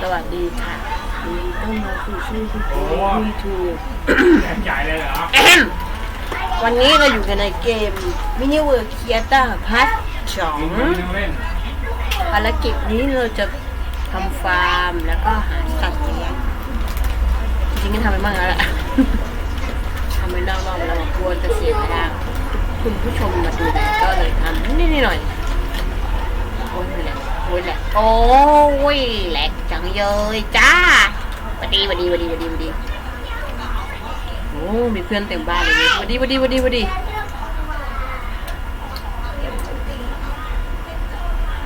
สวัสดีค่ะยินดีต้อนรับสู่ช่องคุณเกมยูทูบแขนใหญ่เลยเหรอ วันนี้เราอยู่กันในเกม Mini World Theater Part ยิง2เล่นเล่นภารกิจนี้เราจะทำฟาร์มแล้วก็หาสัตว์เลี้ยงจริงๆก็ทำไปบ้างแล้วแหละทำไปนอกๆแล้วกลัวจะเสียเวลาคุณผู้ชมมาดูก็เลยทำนิดๆหน่อยๆโอ้ยแหลก โอ้ยแหลกโอ้ยแหลกจังเลยจ้าวัดดีวัดดีวัดดีวัดดีวัดดีโอ้มีเพื่อนเต็มบ้านเลยวัดดีวัดดีวัดดีวัดดี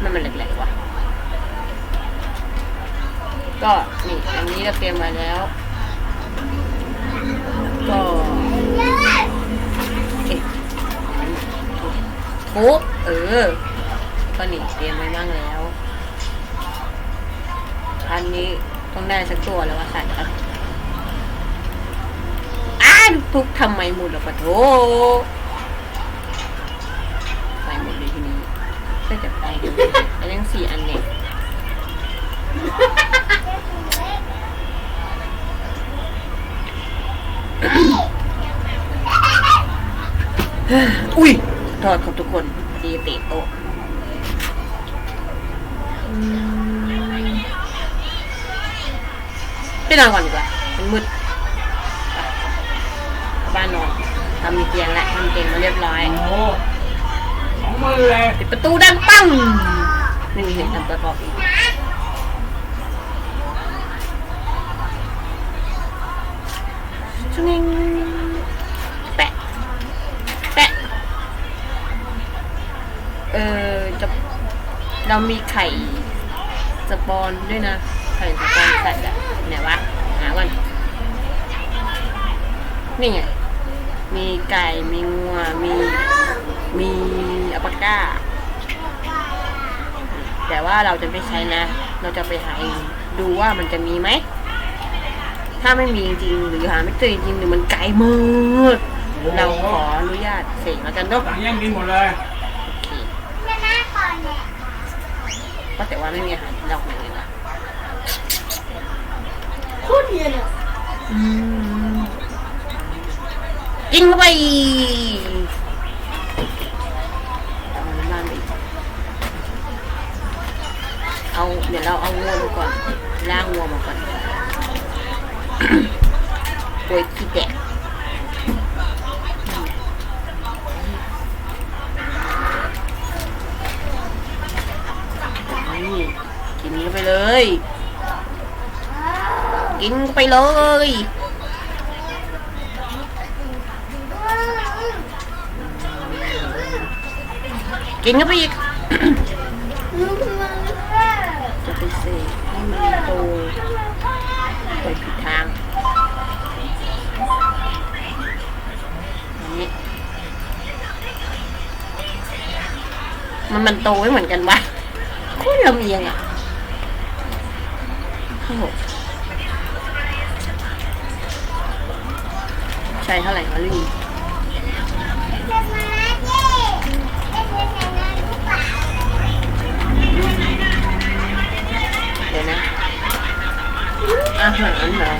มันมันแหลกๆวะก็นี่อันนี้เราเตรียมมาแล้ว ก็เก็บทุบเออ ก็นี่เตรียมไว้บ้างแล้วอันนี้ต้องได้สักตัวแล้วว่าสัตว์ครับอ้าทุบทำไมหมดล่ะปะโถไปหมดเลยทีนี้ก็จะไปดูอันยังสี่อันเนี่ยอุ้ยโทษครับทุกคนดีเตะโต๊ะ ไปนอนก่อนดีกว่ามันมืดไปบ้านนอนทำมีเตียงแล้วทำเตียงมาเรียบร้อยโอ้โหสองมือเลยปิดประตูดังปังไม่มีเสียงทำประกอบอีกชนิงแปะ แปะ เออจะเรามีไข่ สปอนด้วยนะไข่สปอนสัตว์อะไหนวะหาก่อนนี่ไง มีไก่ มีงัว มี มีอัปปาก้า แต่ว่าเราจะไม่ใช้นะ เราจะไปหาเองดูว่ามันจะมีไหม ถ้าไม่มีจริงๆหรือหาไม่เจอจริงๆหรือมันไกลมากเราขออนุญาตเสกแล้วกันเนาะต่างแย่งกินหมดเลย โอเคก็แต่ว่าไม่มีอาหาร ดอกเลยนะโคตรเย็นอะอืมกินเข้าไปเอาน้ำมันไปอีกเอาเดี๋ยวเราเอาวัวมาก่อนล่างวัวมาก่อนโวยขี้แตกนี่กินเข้าไปเลย กินไปเลย กินเข้าไปอีกจะไปเสกให้มันโตไปผิดทางนี้มันมันโตไม่เหมือนกันวะโคตรลำเอียงอะ โอ้โหใช่เท่าไหร่วะลิงเดี๋ยวนะอาหารเหรอ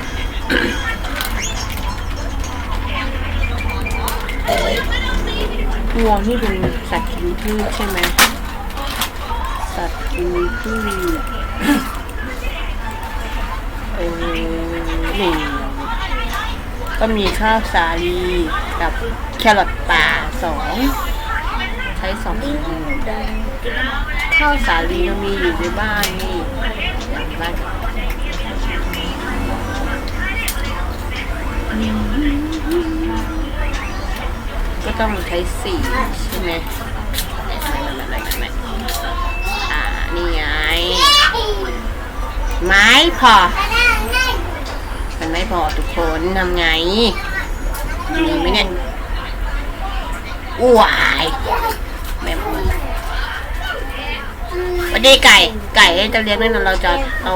วัวนี่เป็นสัตว์กินพืชใช่ไหมสัตว์กินพืชเออ นี่ก็มีข้าวสาลีกับแครอทป่าสองใช้สองอันข้าวสาลีเรามีอยู่ในบ้านนี่หลังบ้านก็ต้องใช้สีใช่ไหมไม่ไม่ไม่ไม่ไม่อ่านี่ไงไม้พอ ไม่พอทุกคนทำไงมีไหมเนี่ยอ้วายแม่พูดวันนี้ไก่ ไก่จะเลี้ยงนั่นเราจะเอา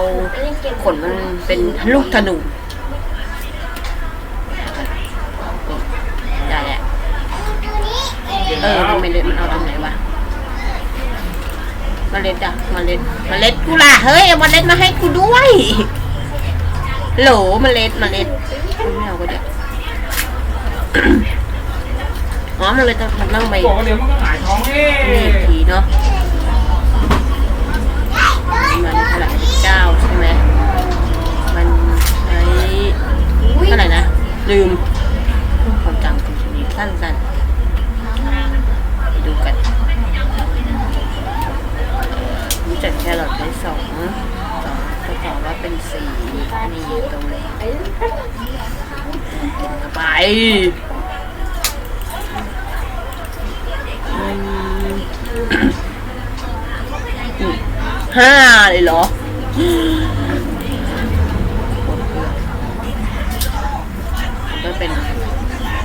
ขนมันเป็นลูกธนูได้แหละเดี๋ยวเออมันไม่เลยมันเอาตรงไหนวะมันเล็ดอะมาเล็ดมาเล็ดกูล่ะเฮ้ยเอาเล็ดมาให้กูด้วย โหลเมล็ดเมล็ดไม่เอาก็ได้อ๋อมันเลยต้องมันต้องไปบอกว่าเดี๋ยวมันก็หงายท้องเอ๊นี่อีกทีเนาะมันเท่าไหร่เก้าใช่ไหมมันใช้เท่าไหร่นะ ลืมความจำคุณชนีสั้นๆไปดูกันรู้จักแครอทได้สองสองก็ตอบว่าเป็นสี่นี่ตรงนี้ไปอืม ห้าเลยเหรอก็เป็น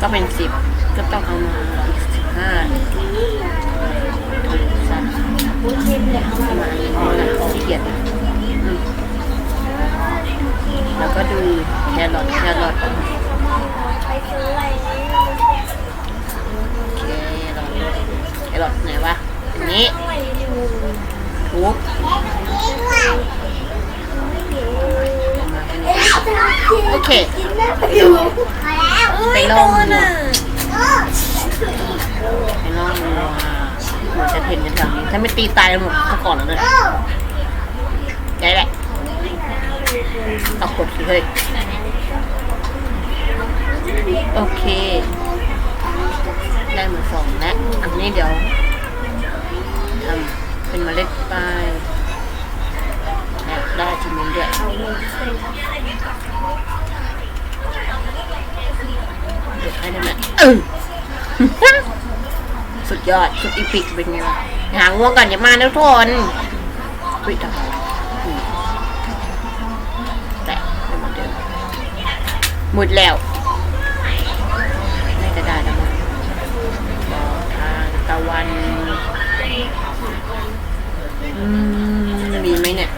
ก็เป็นสิบก็ต้องเอามาอีกสิบห้าสั้นมาณนี้นะเกียจนะอืมแล้วก็ดูแครอทแครอทโอเครอทแครอทไหนวะอันนี้ทุกโอเค ไปลองดูไปลองดูว่าเหมือนจะเห็นกันแถ้าไม่ตีตายกันหมดก็ก่อนแล้วเนี่ยได้แหละเอากดสิเฮ้ยโอเค ได้เหมือนสองแล้วอันนี้เดี๋ยวทำเป็นเมล็ดไปและได้ชิ้นนี้ด้วยเดี๋ยวให้ได้ไหมเออสุดยอด สุดอีพิกเป็นไงล่ะ หาง่วก่อนอย่ามานะทุกคนปิดอะอืมแต่เหมือนเดิมหมดแล้วไม่จะได้แล้วมั้งทางตะวันอืมมีไหมเนี่ย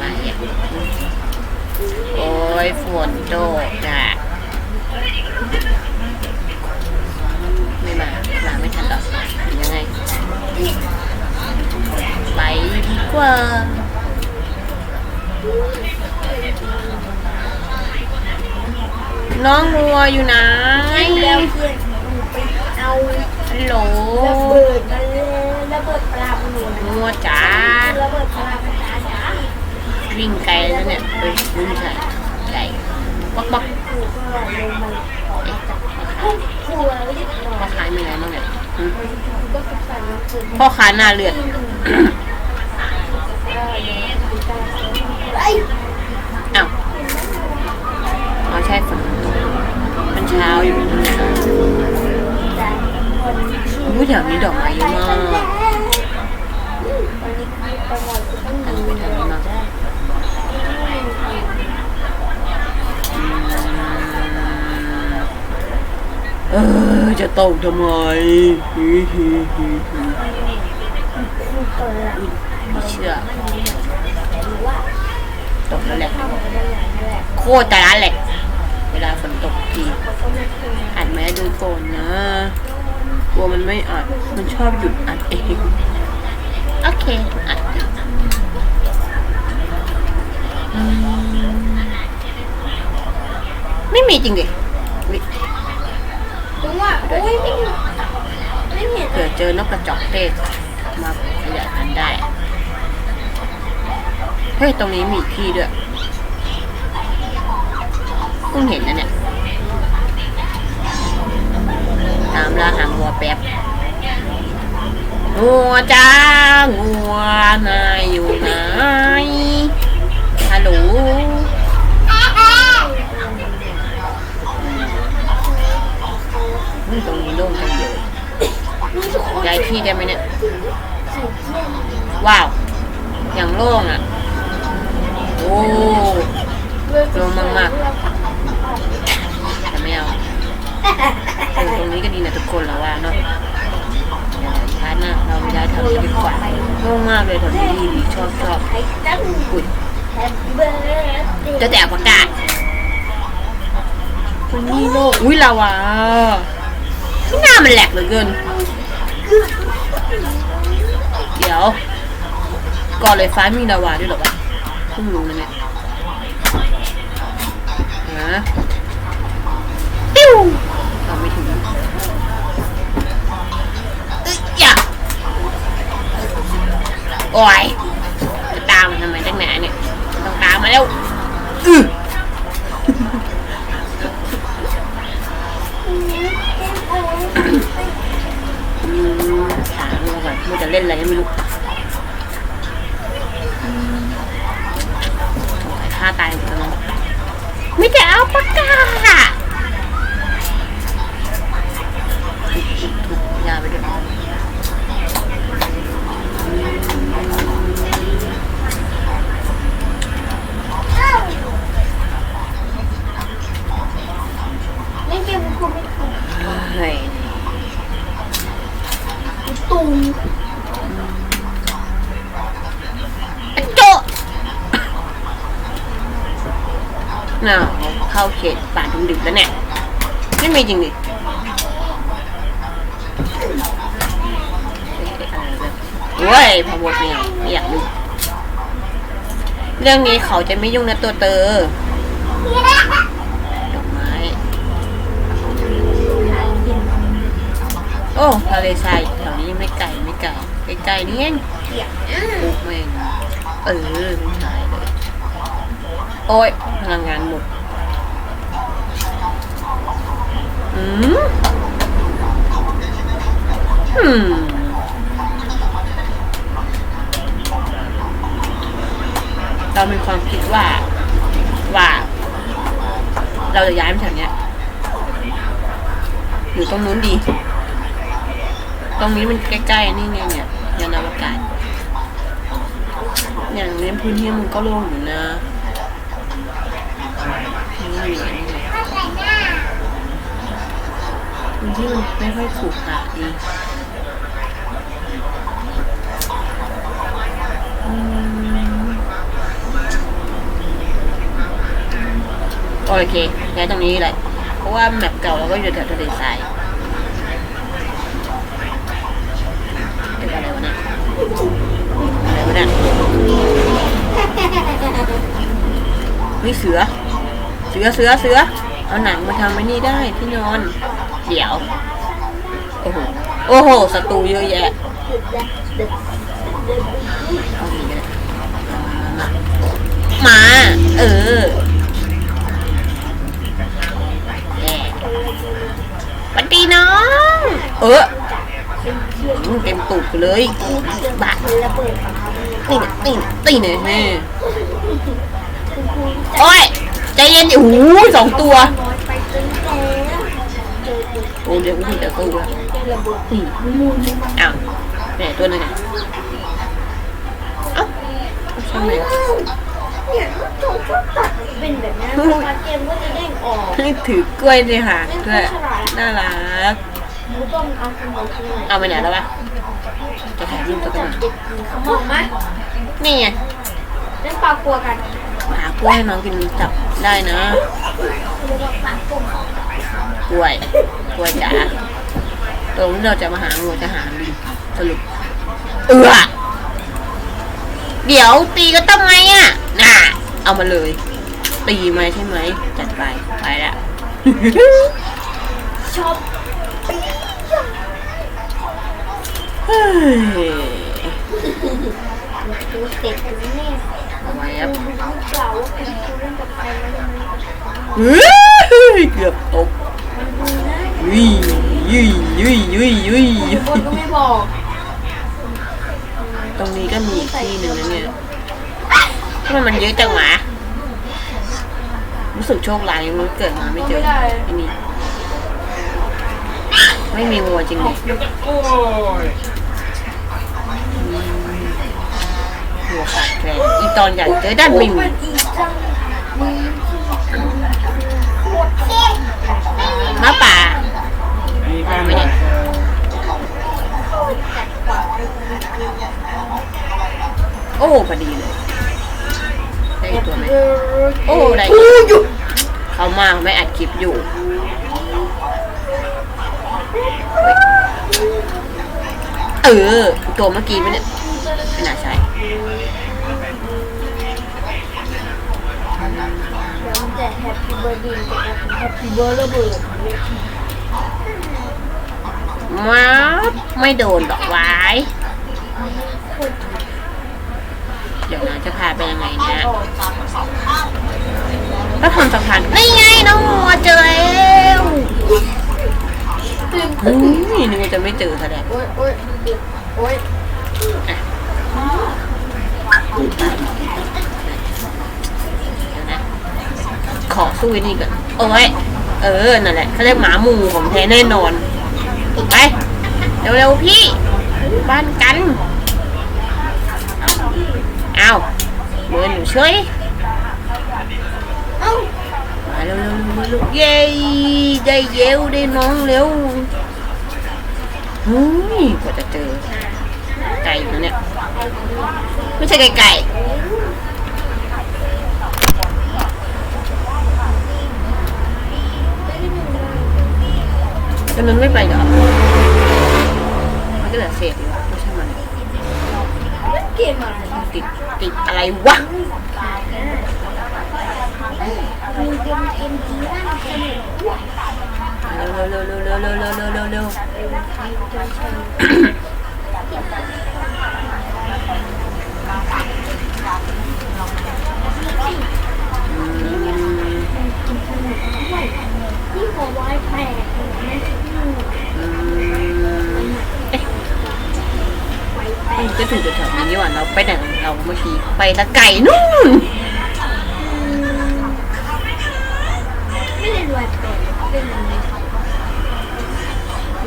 มาอะโอ้ยฝนโดดอะ ไม่มามาไม่ทันหรอกหรือยังไง ไปดี กว่า น้องงัวอยู่ไหนแล้วเพื่อนหนูไปเอาฮัลโหลระเบิดมาเลยระเบิดปลาหนูนะงัวจ๋าระเบิดปลาจ้าจ้าวิ่งไกลแล้วเนี่ยเฮ้ยวิ่งใช่ไก่บักบักหนูก็ลงมาเอ๊ะครัวแล้วหยิบหน่พ่ออยค้ามีอะไรบ้างเนี่ยหืมก็สุดสันต์คืนพ่อค้าหน้าเลือดไอ้อ้าวอ๋อใช่ฝนตกมันเช้าอยู่นะอุ้ยแถวนี้ดอกไม้เยอะมากวันนี้ไปหมดก็ต้องทางไปทางนี้มาเออจะตกทำไมฮิฮิฮิฮิ เปิดไม่เชื่อหรือว่าตกแล้วแหละเข้ามาได้อย่างนั้นแหละโคตรแต่ละแหละเวลาฝนตกทีเขาก็ไม่เคยอัดแม้ดูก่อนนะกลัวมันไม่อัดมันชอบหยุดอัดเองโอเคอัดอืมไม่มีจริงดิอุ๊ยเพราะว่าโอ้ยไม่ไม่เห็นเผื่อเจอนกกระจอกเทศมาขยายพันธุ์ได้ เฮ้ย ตรงนี้มีอีกที่ด้วยเพิ่งเห็นนะเนี่ย ตามล่าหางวัวแป๊บงัวจ้างัวนายอยู่ไหนฮัลโหลอืมตรงนี้โล่งจังเลยย้ายที่ได้ไหมเนี่ย ว้าว อย่างโล่งอะ โอ้โล่งมากๆแต่ไม่เอาเออตรงนี้ก็ดีนะทุกคนแล้วว่าเนาะพาร์ทหน้าเราย้ายแถวนี้ดีกว่าโล่งมากเลยแถวนี้ดีดีชอบชอบใครตั้งอุ้ยแฮปปี้เบิร์ดจะแต่ประกาศคนนี้โลกอุ้ยลาวาที่หน้ามันแหลกเหลือเกิน เดี๋ยว ก่อนเลยฟ้ามีลาวาด้วยเหรอวะเพิ่งรู้นะเนี่ยฮะปิ้วเอาไม่ถึงเอ้ยอย่าโอ้ยจะตามมันทำไมตั้งนานเนี่ยต้องตามมาแล้วอืออืมถามดูก่อนมันจะเล่นอะไรไม่รู้ ไม่จะเอาปากกา เข้าเขตป่าดงดึกแล้วเนี่ยไม่มีจริงดิเฮ้ยพะวดไม่เอาไม่อยากยุ่งเรื่องนี้เขาจะไม่ยุ่งนะตัวเตอดอกไม้ โอ้ทะเลทรายแถวนี้ไม่ไกลไม่ไกลใกล้ๆนี่เองปุ๊บแม่งเออไม่ใช่เลย โอ้ยพลังงานหมด อืมเรามีความคิดว่า ว่า เราจะย้ายมาแถวเนี้ยอยู่ตรงนู้นดี ตรงนี้มันใกล้ๆนี่ไงเนี่ยยานอวกาศอย่างนี้พื้นที่มันก็โล่งอยู่นะนี่อยู่นี่ไง พื้นที่มันไม่ค่อยขรุขระดีอืมโอเคย้ายตรงนี้เลยเพราะว่าแมปเก่าเราก็อยู่แถวทะเลทรายเป็นอะไรวะเนี่ยอะไรวะเนี่ยนี่เสือ เสือเสือเสือ เอาหนังมาทำไอ้นี่ได้ที่นอน เดี๋ยว โอ้โห โอ้โหศัตรูเยอะแยะเอาอีกเลยมา เออแย่สวัสดีน้อง เอออืมเต็มตูดไปเลยบะระเบิดมาตีเนี่ยตีเนี่ยตีเนี่ยแม่โอ้ย ใจเย็นดิโอ้โหสองตัว โอ้เดี๋ยวกูจะสู้แล้วระอืมอ้าวแหมตัวนึงอะเอ้าใช่ไมเนี่ยชอบชอบตัดเป็นแบบนี้มาเกมก็จะเด้งออกให้ถือกล้วยเลยค่ะด้วยน่ารักเอาไปไหนแล้ววะจะถ่ายรูปตัวกันมาเด็กกินขมองไหมนี่ไงเล่นปลากลัวกันหากล้วยให้น้องกินจับได้นะ กว่าปลากลัวกล้วยกล้วยจ๋าตรงที่เราจะมาหางูจะหาลิงสรุปเอือเดี๋ยวตีก็ต้องไงอะน่ะเอามาเลย ตีมาใช่ไหมจัดไปไปละชอบเฮ้ยดูเด็กดูแม่เอาไว้คดูรับลูก เก่าว่าเป็นครูเล่นกับใครแล้วมันเฮ้ยเกือบตกมันดูนะยุยยุยยุยยุยยุยคนก็ไม่บอก ตรงนี้ก็มีอีกที่หนึ่งนะเนี่ยทำไมมันเยอะจังหวะรู้สึกโชคร้ายมันเกิดมาไม่เจอไอ้นี่ไม่มีงัวจริงดิเดี๋ยวก็โอ้ยหัวขาดแคลนอีตอนอยากเจอด้านไม่มีมั นอีจังมีมาป่ามีแป้งเลยโอ้พอดีเลยได้อีกตัวไหมโอ้ได้อู้หยุดเขามาไม่อัดคลิปอยู่เออตัวเมื่อกี้ไหมเนี่ยไม่น่าใช่ ปปี้เบอร์ดีกับแฮปปี้เบอร์ระเบิดว้าวไม่โดนดอกไว้เดี๋ยวนะจะพาไปยังไงเนี่ยก็ทำสะพานนี่ไงน้องมัวเจอแล้วอุ้ยนึกว่าจะไม่เจอซะแล้วโอ้ยโอ้ยโอ้ย เดี๋ยวนะขอ สู้ไอ้นี่ก่อนโอ้ยเออนั่นแหละเขาเรียกหมาหมูของแท้แน่นอนไปเร็วๆพี่บ้านกันเอาเดินอยู่เฉยเอ้ามาเร็วๆมาลูกเย้ได้เยวได้น้องเร็วเฮ้ยกว่าจะเจอไก่อยู่นะเนี่ยไม่ใช่ไก่ไก่ แต่มันไม่ไปเหรอมันก็เหลือเศษอยู่ไม่ใช่มันเกมอะไรติดติดอะไรวะ ไปละไก่นู่น ไม่เล่นวายแปดเป็นอะไร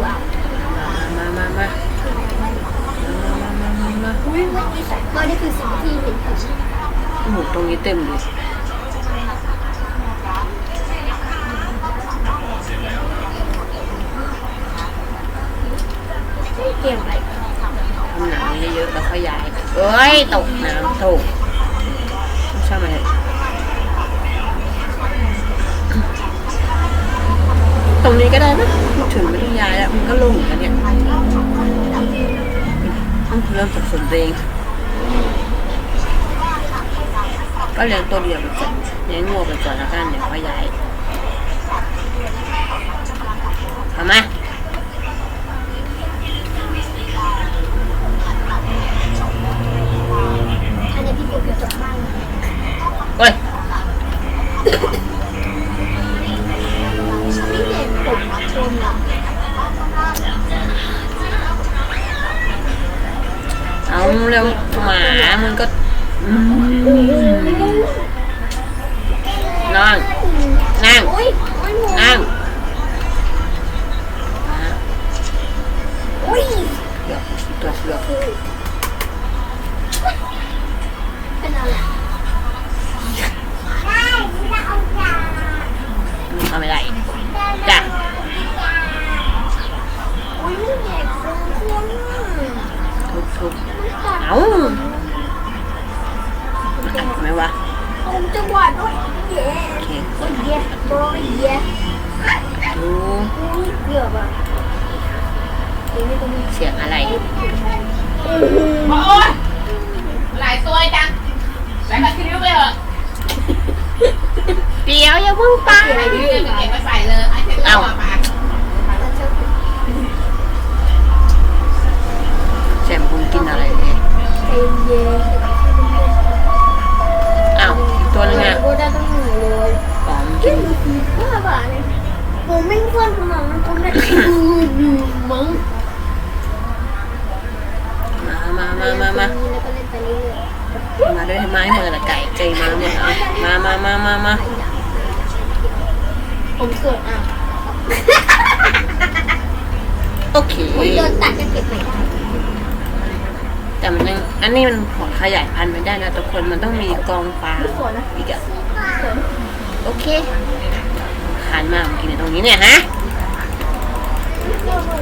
ว้าวมามามามามามามาอุ้ยเมื่อกี้ก็นี่คือสิ่งที่เห็นคือโอ้โหตรงนี้เต็มเลยเกมอะไรทำหนังเยอะๆแล้วค่อยาย เอ้ย ตกน้ำตกไม่ใช่ไหมตรงนี้ก็ได้นะพูดถึงไม่ต้องย้ายแล้วมันก็ลงแล้วเนี่ยต้องเริ่มสับสนเองก็เลี้ยงตัวเดียวไปก่อนเลี้ยงงัวไปก่อนแล้วกันเดี๋ยวค่อยย้ายเอามา เร็วหมามันก็อืมนั่งนั่ง คนมันต้องมีกองฟางอีกอะโอเคหันมากินตรงนี้เนี่ยฮะ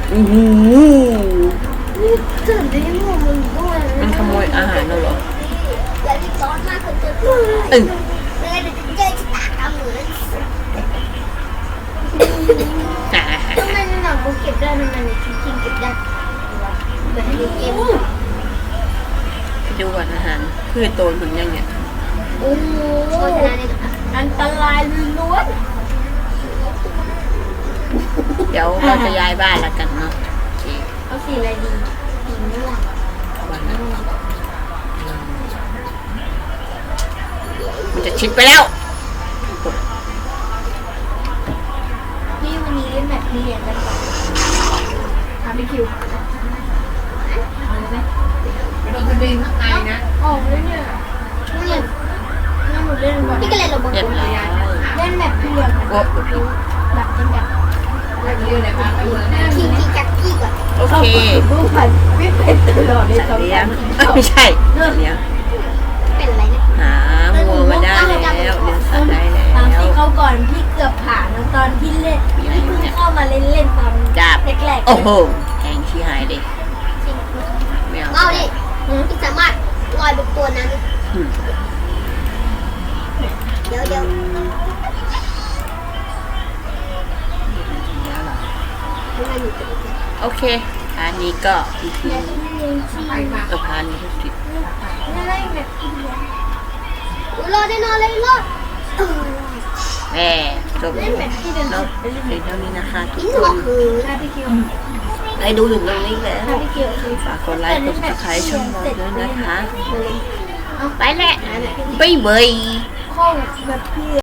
โอ้โหมันขโมยอาหารเราเหรอเออทำไมหนังโบเก็บได้ทำไมในจริงเก็บได้แบบในเกม ๆเก็บได้แบบนี้พื่อโตนถึงยังเนี่ยโอ้โหโฆษณาเนี่ยนะคะอันตรายล้วนเดี๋ยวเราจะย้ายบ้านแล้วกันเนาะโอเคเอาสีอะไรดีสีม่วงวันนั้นมันจะชิดไปแล้ว ก่อนพี่ก็เลยลงมาเรียบร้อยเล่นแบบพี่เรียนโอ้พี่แบบเป็นแบบเรื่องไหนพาไปเมืองนะขี่ขี่จักรกี้ก่อนโอเคผู้ผัดไม่เป็นตลอดเลยสัตว์เลี้ยงเอ้ยไม่ใช่สัตว์เลี้ยงเป็นอะไรเนี่ยหาวัวมาได้แล้วเลี้ยงสัตว์ได้ตามแล้วที่เขาก่อนพี่เกือบผ่านแล้วตอนที่เล่นพี่เพิ่งเข้ามาเล่นเล่นๆตอนจับแรกๆโอ้โหแข็งชี้หายดิไม่เอาเอาดิพี่สามารถลอยบนตัวนั้นอืม เดี๋ยวเดี๋ยวแล้วเหรอมันมาอยู่ตรงนี้โอเค อันนี้ก็อีกทีแบบพี่เรียนที่ไปมาสะพานนี้ก็ติดเล่นแบบพี่เรียนอุ๊ยรอดแน่นอนเลยรอดเออแหมจบเล่นแบบพี่เรียนแล้วเพียงเท่านี้นะคะทุกกินคหัวนคือถ้าพี่คิวได้ดูถึงตรงนี้แล้วถ้าพี่คิวคือฝากกดไลค์กดซับสไครต์ช่องเราด้วยนะคะ ไปแหละบ๊ายบาย ข้อแบบพี่